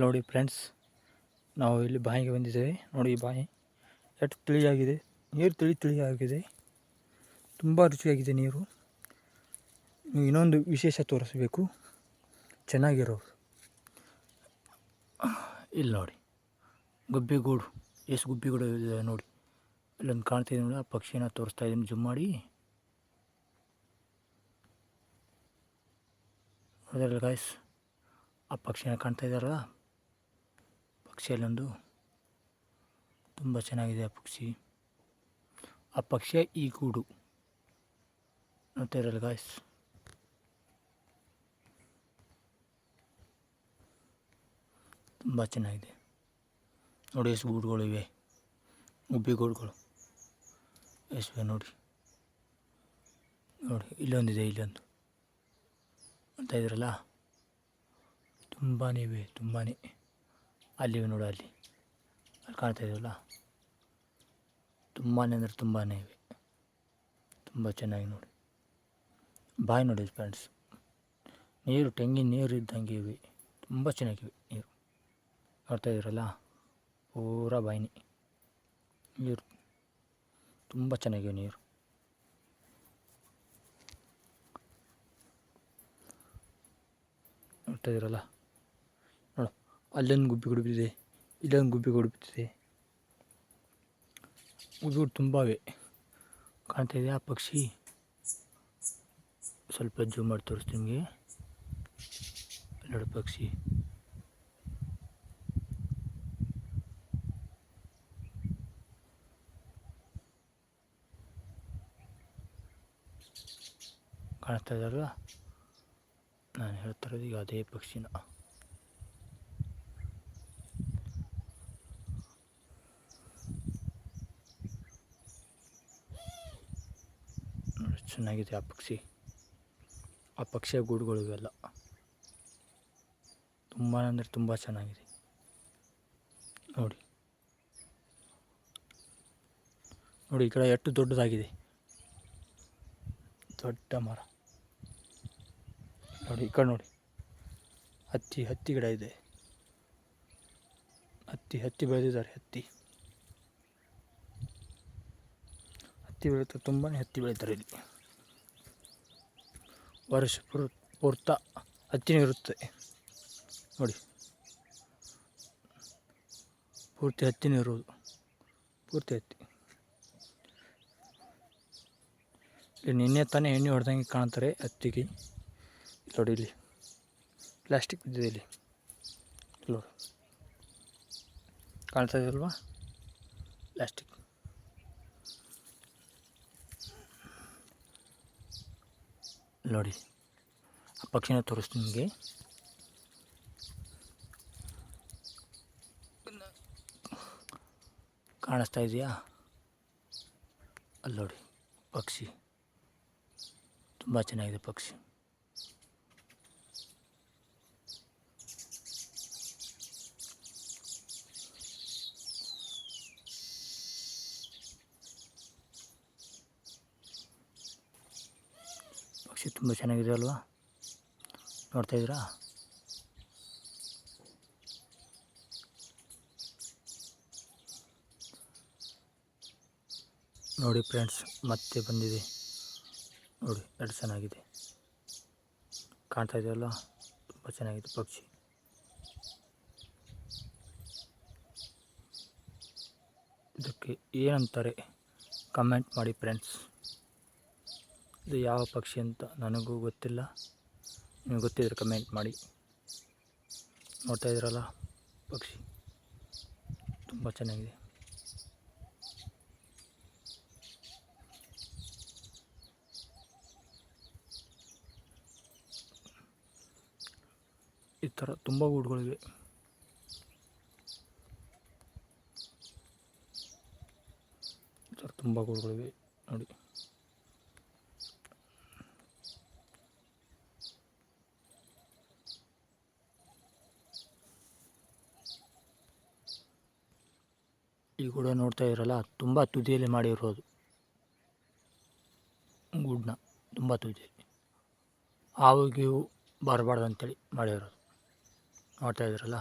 ನೋಡಿ ಫ್ರೆಂಡ್ಸ್, ನಾವು ಇಲ್ಲಿ ಬಾಯಿಗೆ ಬಂದಿದ್ದೇವೆ. ನೋಡಿ ಬಾಯಿ ಎಷ್ಟು ತಿಳಿಯಾಗಿದೆ. ನೀರು ತಿಳಿ ತಿಳಿಯಾಗಿದೆ. ತುಂಬ ರುಚಿಯಾಗಿದೆ ನೀರು. ಇನ್ನೊಂದು ವಿಶೇಷ ತೋರಿಸಬೇಕು. ಚೆನ್ನಾಗಿರೋದು ಇಲ್ಲಿ ನೋಡಿ, ಗುಬ್ಬಿಗೂಡು. ಎಷ್ಟು ಗುಬ್ಬಿಗೂಡು ಇದೆ ನೋಡಿ. ಇಲ್ಲೊಂದು ಕಾಣ್ತಿದೆ ನೋಡಿ, ಆ ಪಕ್ಷಿನ ತೋರಿಸ್ತಾ ಇದ್ದೀನಿ, ಜುಮ್ ಮಾಡಿ. ನೋಡಿದ್ರಲ್ಲ ಗಾಯ್ಸ್ ಆ ಪಕ್ಷಿನ ಕಾಣ್ತಾ ಇದ್ದಾರಲ್ಲ? ಪಕ್ಷಿಯಲ್ಲೊಂದು ತುಂಬ ಚೆನ್ನಾಗಿದೆ ಆ ಪಕ್ಷಿ. ಆ ಪಕ್ಷಿಯ ಈ ಗೂಡು. ನೋಡ್ತಾ ಗಾಯ್ಸ್ ತುಂಬ ಚೆನ್ನಾಗಿದೆ. ನೋಡಿ ಎಷ್ಟು ಗೂಡುಗಳು ಇವೆ. ಉಬ್ಬಿ ಗೂಡುಗಳು. ಎಷ್ಟಿವೆ ನೋಡಿ. ನೋಡಿ, ಇಲ್ಲೊಂದಿದೆ, ಇಲ್ಲೊಂದು. ಅಂತ ಇದ್ರಲ್ಲ? ತುಂಬಾ ಇವೆ ತುಂಬಾ ಅಲ್ಲಿವೆ ನೋಡು ಅಲ್ಲಿ. ಅಲ್ಲಿ ಕಾಣ್ತಾ ಇದೆಯಲ್ಲ? ತುಂಬಾ ಅಂದರೆ ತುಂಬಾ ಇವೆ. ತುಂಬ ಚೆನ್ನಾಗಿ ನೋಡಿ. ಬಾಯಿ ನೋಡಿ ಫ್ರೆಂಡ್ಸ್ ನೀರು, ತೆಂಗಿನ ನೀರು ಇದ್ದಂಗೆ ಇವೆ. ತುಂಬ ಚೆನ್ನಾಗಿವೆ ನೀರು. ನೋಡ್ತಾ ಇದ್ದೀರಲ್ಲ? ಪೂರ ಬಾಯಿನಿ. ನೀರು. ತುಂಬ ಚೆನ್ನಾಗಿವೆ ನೀರು. ನೋಡ್ತಾ ಇದ್ದೀರಲ್ಲ? ನೋಡು ಅಲ್ಲೊಂದು ಗುಬ್ಬಿ ಗುಡುಬಿದೆ ಇಲ್ಲೊಂದು ಗುಬ್ಬಿ ಗುಬ್ಬಿಗಳು ತುಂಬ ಇವೆ ಕಾಣ್ತಾ ಇದೆ, ಆ ಪಕ್ಷಿ. ಸ್ವಲ್ಪ ಜೂಮ್ ಮಾಡಿ ತೋರಿಸ್ತೀನಿ ನಿಮಗೆ. ನೋಡಿ ಪಕ್ಷಿ. ಕಾಣಿಸ್ತಾ ಇದ್ದಾರಲ್ಲ ನಾನು ಹೇಳ್ತಾ ಇರೋದು ಈಗ ಅದೇ ಪಕ್ಷಿನ ನೋಡಿ, ಚೆನ್ನಾಗಿದೆ ಆ ಪಕ್ಷಿ. ಆ ಪಕ್ಷಿಯ ಗೂಡುಗಳು ಇವೆಲ್ಲ. ತುಂಬ ಅಂದರೆ ತುಂಬ ಚೆನ್ನಾಗಿದೆ. ನೋಡಿ. ನೋಡಿ, ಈ ಕಡೆ ಎಷ್ಟು ದೊಡ್ಡದಾಗಿದೆ. ದೊಡ್ಡ ಮರ. ನೋಡಿ, ಈ ಕಡೆ ನೋಡಿ. ಹತ್ತಿ ಹತ್ತಿ ಗಿಡ ಇದೆ. ಹತ್ತಿ ಹತ್ತಿ ಬೆಳೆದಿದ್ದಾರೆ, ಹತ್ತಿ. ಹತ್ತಿ ಬೆಳೀತಾರೆ ತುಂಬಾ ಹತ್ತಿ ಬೆಳೀತಾರೆ ಇಲ್ಲಿ. ವರ್ಷ ಪೂರ್, ಪೂರ್ತ ಹತ್ತಿನೇ ಇರುತ್ತೆ. ನೋಡಿ. ಪೂರ್ತಿ ಹತ್ತಿನೂ ಇರುವುದು ಪೂರ್ತಿ ಹತ್ತಿ. ಇಲ್ಲಿ ನಿನ್ನೆ ತಾನೇ ಎಣ್ಣೆ ಹೊಡೆದಂಗೆ ಕಾಣ್ತಾರೆ ಹತ್ತಿಗೆ. ನೋಡಿ ಇಲ್ಲಿ. ಪ್ಲಾಸ್ಟಿಕ್ ಬಿದ್ದಿದೆ ಇಲ್ಲಿ. ನೋಡಿ. ಕಾಣ್ತಾ ಇದೆಯಲ್ವಾ? ಪ್ಲಾಸ್ಟಿಕ್. ನೋಡಿ. ಆ ಪಕ್ಷಿನ ತೋರಿಸ್ತೀನಿ ನಿಮಗೆ. ಕಾಣಿಸ್ತಾ ಇದೆಯಾ? ಅಲ್ಲಿ ನೋಡಿ ಪಕ್ಷಿ. ತುಂಬ ಚೆನ್ನಾಗಿದೆ ಪಕ್ಷಿ. ಪಕ್ಷಿ ತುಂಬ ಚೆನ್ನಾಗಿದೆ ಅಲ್ವಾ? ನೋಡ್ತಾ ಇದ್ದೀರಾ? ನೋಡಿ ಫ್ರೆಂಡ್ಸ್, ಮತ್ತೆ ಬಂದಿದೆ. ನೋಡಿ, ಎರಡು ಚೆನ್ನಾಗಿದೆ. ಕಾಣ್ತಾ ಇದೆಯಲ್ಲ ತುಂಬ ಚೆನ್ನಾಗಿದೆ ಪಕ್ಷಿ. ಇದಕ್ಕೆ ಏನಂತಾರೆ? ಕಮೆಂಟ್ ಮಾಡಿ ಫ್ರೆಂಡ್ಸ್. ಇದು ಯಾವ ಪಕ್ಷಿ ಅಂತ ನನಗೂ ಗೊತ್ತಿಲ್ಲ. ನಿಮಗೆ ಗೊತ್ತಿದ್ರೆ ಕಮೆಂಟ್ ಮಾಡಿ. ನೋಡ್ತಾ ಇದ್ದೀರಲ್ಲ ಪಕ್ಷಿ. ತುಂಬ ಚೆನ್ನಾಗಿದೆ. ಈ ಥರ ತುಂಬ ಗೂಡುಗಳಿವೆ. ಈ ಥರ ತುಂಬ ಗೂಡುಗಳಿವೆ. ನೋಡಿ. ಈ ಗೂಡ ನೋಡ್ತಾ ಇರಲ್ಲ, ತುಂಬ ತುದಿಯಲ್ಲಿ ಮಾಡಿರೋದು. ಗೂಡನ್ನ ತುಂಬ ತುದಿಯಲ್ಲಿ. ಹಾವು ಗೀವು ಬರಬಾರ್ದು ಅಂತೇಳಿ ಮಾಡಿರೋದು. ನೋಡ್ತಾ ಇದ್ದೀರಲ್ಲ